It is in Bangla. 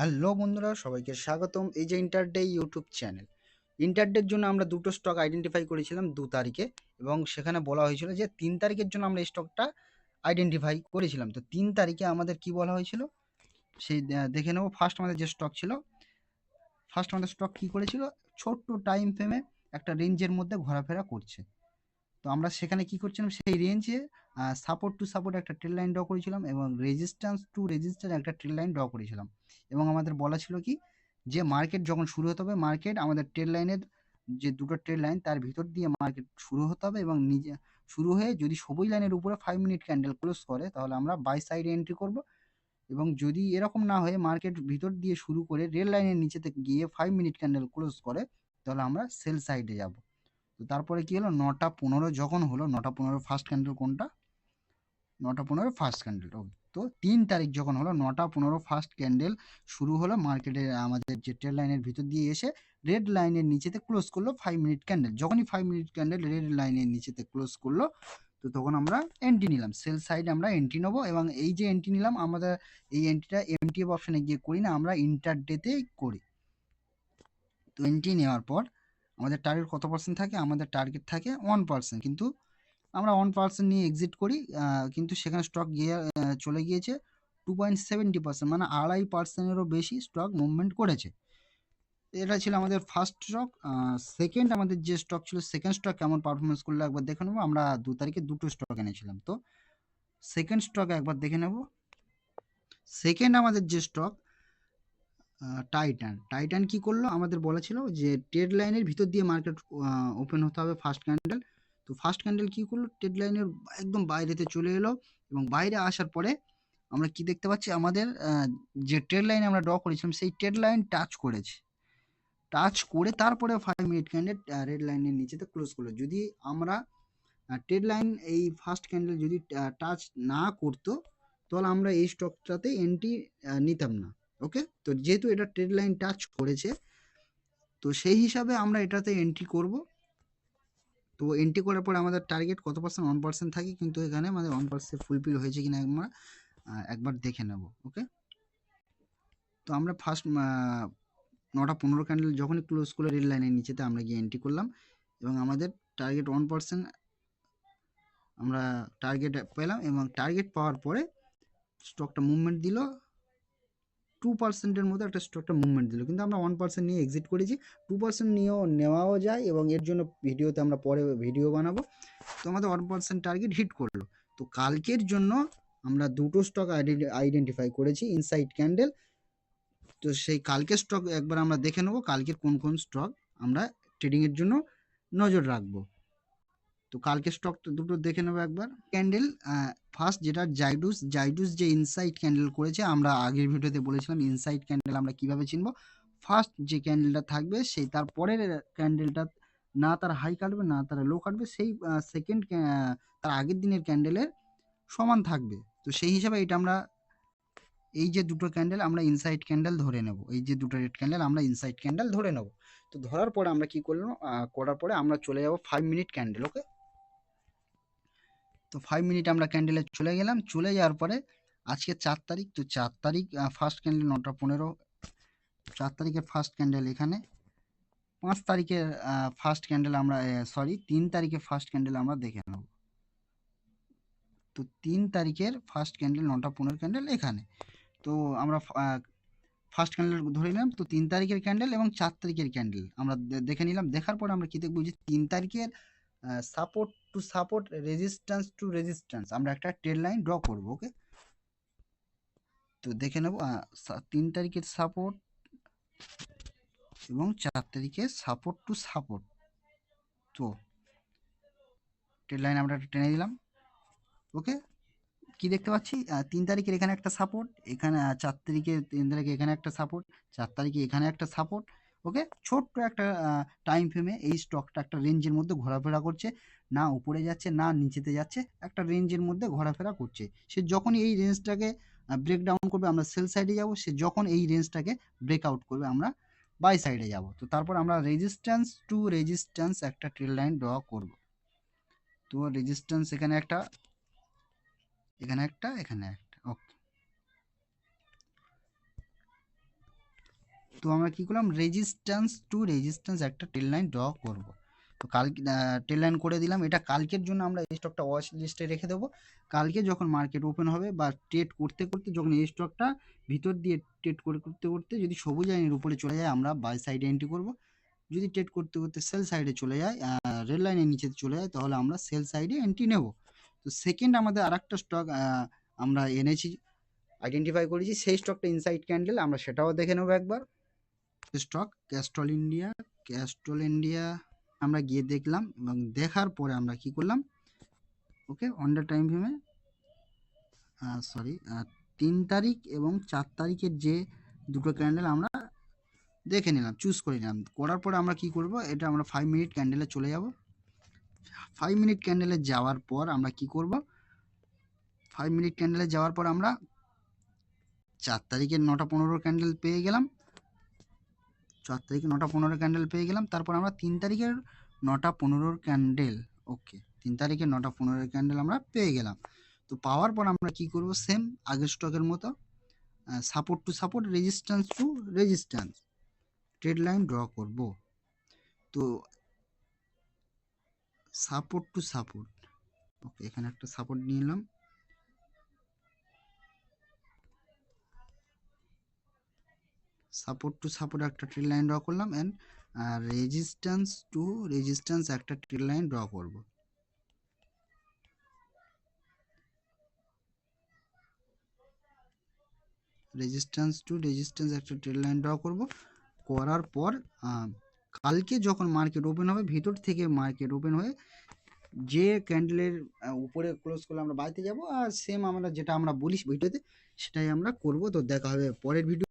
হ্যালো বন্ধুরা, সবাইকে স্বাগতম। এই যে ইন্টারডে ইউটিউব চ্যানেল ইন্টারডের জন্য আমরা দুটো স্টক আইডেন্টিফাই করেছিলাম দু তারিখে এবং সেখানে বলা হয়েছিল যে তিন তারিখের জন্য আমরা এই স্টকটা আইডেন্টিফাই করেছিলাম। তো তিন তারিখে আমাদের কি বলা হয়েছিল? সেই দেখে নেব। ফার্স্ট আমাদের যে স্টক ছিল ফার্স্ট আমাদের স্টক কি করেছিল? ছোট্ট টাইম ফ্রেমে একটা রেঞ্জের মধ্যে ঘোরাফেরা করছে। তো আমরা সেখানে কি করছিলাম? সেই রেঞ্জে সাপোর্ট টু সাপোর্ট একটা ট্রেল লাইন ড্র করেছিলাম এবং রেজিস্ট্যান্স টু রেজিস্ট্যান্স একটা ট্রেল লাইন ড্র করেছিলাম। এবং আমাদের বলা ছিল কি, যে মার্কেট যখন শুরু হতে হবে মার্কেট আমাদের ট্রেল লাইনের যে দুটো ট্রেল লাইন তার ভিতর দিয়ে মার্কেট শুরু হতে হবে এবং নিজে, শুরু হয়ে যদি সবুজ লাইনের উপরে ফাইভ মিনিট ক্যান্ডেল ক্লোজ করে, তাহলে আমরা বাই সাইডে এন্ট্রি করব। এবং যদি এরকম না হয়ে মার্কেট ভিতর দিয়ে শুরু করে রেল লাইনের নিচেতে গিয়ে ফাইভ মিনিট ক্যান্ডেল ক্লোজ করে, তাহলে আমরা সেল সাইডে যাব। তো তারপরে কি হলো, নটা পনেরো যখন হলো, নটা পনেরো ফার্স্ট ক্যান্ডেল কোনটা? নটা পনেরো ফার্স্ট ক্যান্ডেল ওকে তো তিন তারিখ যখন হলো, নটা পনেরো ফার্স্ট ক্যান্ডেল শুরু হলো মার্কেটে আমাদের যে ট্রেড লাইনের ভিতর দিয়ে এসে রেড লাইনের নিচেতে ক্লোজ করল ফাইভ মিনিট ক্যান্ডেল যখনই ফাইভ মিনিট ক্যান্ডেল রেড লাইনের নিচেতে ক্লোজ করল, তো তখন আমরা এন্ট্রি নিলাম। সেল সাইড আমরা এন্ট্রি নেব এবং এই যে এন্ট্রি নিলাম, আমাদের এই এন্ট্রিটা এমটিএফ অপশানে গিয়ে করি না, আমরা ইন্টার ডেতেই করি। তো এন্ট্রি নেওয়ার পর আমাদের টার্গেট কত পার্সেন্ট থাকে? আমাদের টার্গেট থাকে ওয়ান পার্সেন্ট কিন্তু আমরা ওয়ান পার্সেন্ট নিয়ে এক্সিট করি কিন্তু সেখানে স্টক গিয়ে চলে গিয়েছে টু পয়েন্ট সেভেন্টি পার্সেন্ট মানে আড়াই পার্সেন্টেরও বেশি স্টক মুভমেন্ট করেছে। এটা ছিল আমাদের ফার্স্ট স্টক সেকেন্ড আমাদের যে স্টক ছিল সেকেন্ড স্টক কেমন পারফরমেন্স করল একবার দেখে নেব, আমরা দু তারিখে দুটো স্টক এনেছিলাম। তো সেকেন্ড স্টক একবার দেখে নেব। সেকেন্ড আমাদের যে স্টক টাইটান টাইটান কি করল? আমাদের বলা ছিল যে ট্রেড লাইনের ভিতর দিয়ে মার্কেট ওপেন হতে হবে ফার্স্ট ক্যান্ডেল তো ফার্স্ট ক্যান্ডেল কি করল? ট্রেড লাইনের একদম বাইরেতে চলে এলো এবং বাইরে আসার পরে আমরা কি দেখতে পাচ্ছি? আমাদের যে ট্রেড লাইন আমরা ড্র করেছিলাম, সেই ট্রেড লাইন টাচ করেছে। টাচ করে তারপরে ফাইভ মিনিট ক্যান্ডেল রেড লাইনের নিচেতে ক্লোজ করল। যদি আমরা ট্রেড লাইন এই ফার্স্ট ক্যান্ডেল যদি টাচ না করতো, তাহলে আমরা এই স্টকটাতে এন্ট্রি নিতাম না। ওকে তো যেহেতু এটা ট্রেড লাইন টাচ করেছে, তো সেই হিসাবে আমরা এটাতে এন্ট্রি করব। তো এন্ট্রি করার পর আমাদের টার্গেট কত পার্সেন্ট ওয়ান পার্সেন্ট থাকে কিন্তু এখানে আমাদের ওয়ান পার্সেন্ট ফুলফিল হয়েছে কিনা আহ, একবার দেখে নেব ওকে তো আমরা ফার্স্ট নটা পনেরো ক্যান্ডেল যখনই ক্লোজ করে রেল লাইনের নিচেতে আমরা গিয়ে এন্ট্রি করলাম এবং আমাদের টার্গেট ওয়ান পার্সেন্ট আমরা টার্গেট পেলাম এবং টার্গেট পাওয়ার পরে স্টকটা মুভমেন্ট দিল টু পার্সেন্টের মতো একটা স্টকটা মুভমেন্ট দিল। কিন্তু আমরা ওয়ান পার্সেন্ট নিয়ে এক্সিট করেছি। টু পার্সেন্ট নিয়েও নেওয়াও যায় এবং এর জন্য ভিডিওতে আমরা পরে ভিডিও বানাবো। তো আমাদের ওয়ান পার্সেন্ট টার্গেট হিট করল। তো কালকের জন্য আমরা দুটো স্টক আইডেন্টিফাই করেছি ইনসাইড ক্যান্ডেল তো সেই কালকের স্টক একবার আমরা দেখে নেব, কালকের কোন কোন স্টক আমরা ট্রেডিংয়ের জন্য নজর রাখব। তো কালকে স্টক দুটো দেখে নেব একবার। ক্যান্ডেল ফার্স্ট যেটা জাইডুস জাইডুস যে ইনসাইড ক্যান্ডেল করেছে, আমরা আগের ভিডিওতে বলেছিলাম ইনসাইড ক্যান্ডেল আমরা কীভাবে চিনবো। ফার্স্ট যে ক্যান্ডেলটা থাকবে, সেই তার পরের ক্যান্ডেলটা না তার হাই কাটবে, না তার লো কাটবে, সেই সেকেন্ড তার আগের দিনের ক্যান্ডেলের সমান থাকবে। তো সেই হিসাবে এটা আমরা, এই যে দুটো ক্যান্ডেল আমরা ইনসাইড ক্যান্ডেল ধরে নেব। এই যে দুটো রেড ক্যান্ডেল আমরা ইনসাইড ক্যান্ডেল ধরে নেব। তো ধরার পরে আমরা কি করলাম করার পরে আমরা চলে যাব ফাইভ মিনিট ক্যান্ডেল ওকে তো ফাইভ মিনিট আমরা ক্যান্ডেলে চলে গেলাম। চলে যাওয়ার পরে আজকে চার তারিখ, তো চার তারিখ ফার্স্ট ক্যান্ডেল নটা পনেরো। চার তারিখের ফার্স্ট ক্যান্ডেল এখানে। পাঁচ তারিখের ফার্স্ট ক্যান্ডেল আমরা সরি তিন তারিখের ফার্স্ট ক্যান্ডেল আমরা দেখে নেব। তো তিন তারিখের ফার্স্ট ক্যান্ডেল নটা পনেরো ক্যান্ডেল এখানে। তো আমরা ফার্স্ট ক্যান্ডেল ধরে নিলাম, তো তিন তারিখের ক্যান্ডেল এবং চার তারিখের ক্যান্ডেল আমরা দেখে নিলাম। দেখার পর আমরা কী দেখব যে তিন তারিখের support to support resistance to resistance আমরা একটা ট্রেড লাইন ড্র করব ওকে তো দেখে নেব তিন তারিখের সাপোর্ট এবং চার তারিখে সাপোর্ট টু সাপোর্ট তো ট্রেড লাইন আমরা টেনে দিলাম ওকে কি দেখতে পাচ্ছি? তিন তারিখের এখানে একটা সাপোর্ট এখানে চার তারিখে, তিন তারিখে এখানে একটা সাপোর্ট চার তারিখে এখানে একটা সাপোর্ট ওকে ছোট্ট একটা টাইম ফ্রেমে এই স্টকটা একটা রেঞ্জের মধ্যে ঘোরাফেরা করছে। না উপরে যাচ্ছে, না নিচেতে যাচ্ছে, একটা রেঞ্জের মধ্যে ঘোরাফেরা করছে। সে যখনই এই রেঞ্জটাকে ব্রেক ডাউন করবে, আমরা সেল সাইডে যাব, সে যখন এই রেঞ্জটাকে ব্রেক আউট করবে, আমরা বাই সাইডে যাব। তো তারপর আমরা রেজিস্ট্যান্স টু রেজিস্ট্যান্স একটা ট্রেল লাইন ড্র করব। তো রেজিস্ট্যান্স এখানে একটা এখানে একটা এখানে একটা ওকে তো আমরা কি করলাম? রেজিস্ট্যান্স টু রেজিস্ট্যান্স একটা টেল লাইন ড্র করব। তো কালকে টেল লাইন করে দিলাম। এটা কালকের জন্য আমরা এই স্টকটা ওয়াচ লিস্টে রেখে দেবো। কালকে যখন মার্কেট ওপেন হবে বা ট্রেড করতে করতে, যখন এই স্টকটা ভিতর দিয়ে ট্রেড করে করতে করতে যদি সবুজ লাইনের উপরে চলে যায়, আমরা বাই সাইডে এন্ট্রি করব। যদি ট্রেড করতে করতে সেল সাইডে চলে যায় রেল লাইনের নিচে চলে যায়, তাহলে আমরা সেল সাইডে এন্ট্রি নেব। তো সেকেন্ড আমাদের আর একটা স্টক আমরা এনেছি আইডেন্টিফাই করেছি। সেই স্টকটা ইনসাইড ক্যান্ডেল আমরা সেটাও দেখে নেব একবার। Stock Castrol India Castrol India আমরা গিয়ে দেখলাম এবং দেখার পরে আমরা কি করলাম? ওকে অন্ডার টাইম ফ্রেমে সরি তিন তারিখ এবং চার তারিখের যে দুটো ক্যান্ডেল আমরা দেখে নিলাম চুজ করে নিলাম। করার পরে আমরা কি করব? এটা আমরা ফাইভ মিনিট ক্যান্ডেলে চলে যাব। ফাইভ মিনিট ক্যান্ডেলে যাওয়ার পর আমরা কি করব? ফাইভ মিনিট ক্যান্ডেলে যাওয়ার পর আমরা চার তারিখের নটা পনেরো ক্যান্ডেল পেয়ে গেলাম। চার তারিখে নটা পনেরো ক্যান্ডেল পেয়ে গেলাম। তারপর আমরা তিন তারিখের নটা পনেরোর ক্যান্ডেল ওকে তিন তারিখে নটা পনেরোর ক্যান্ডেল আমরা পেয়ে গেলাম। তো পাওয়ার পর আমরা কি করব? সেম আগের স্টকের মতো support to support resistance to resistance trade line draw করব। তো সাপোর্ট টু সাপোর্ট ওকে এখানে একটা সাপোর্ট নিয়ে নিলাম সাপোর্ট টু সাপোর্ট একটা ট্রেড লাইন ড্র করলাম অ্যান্ড রেজিস্ট্যান্স টু রেজিস্ট্যান্স একটা ট্রেড লাইন ড্র করব। রেজিস্ট্যান্স টু রেজিস্ট্যান্স একটা ট্রেড লাইন ড্র করব। করার পর কালকে যখন মার্কেট ওপেন হবে, ভিতর থেকে মার্কেট ওপেন হয়ে যে ক্যান্ডেলের উপরে ক্লোজ করলে আমরা বাড়িতে যাব আর সেম আমরা যেটা আমরা বলিস ভিডিওতে, সেটাই আমরা করব। তো দেখা হবে পরের ভিডিও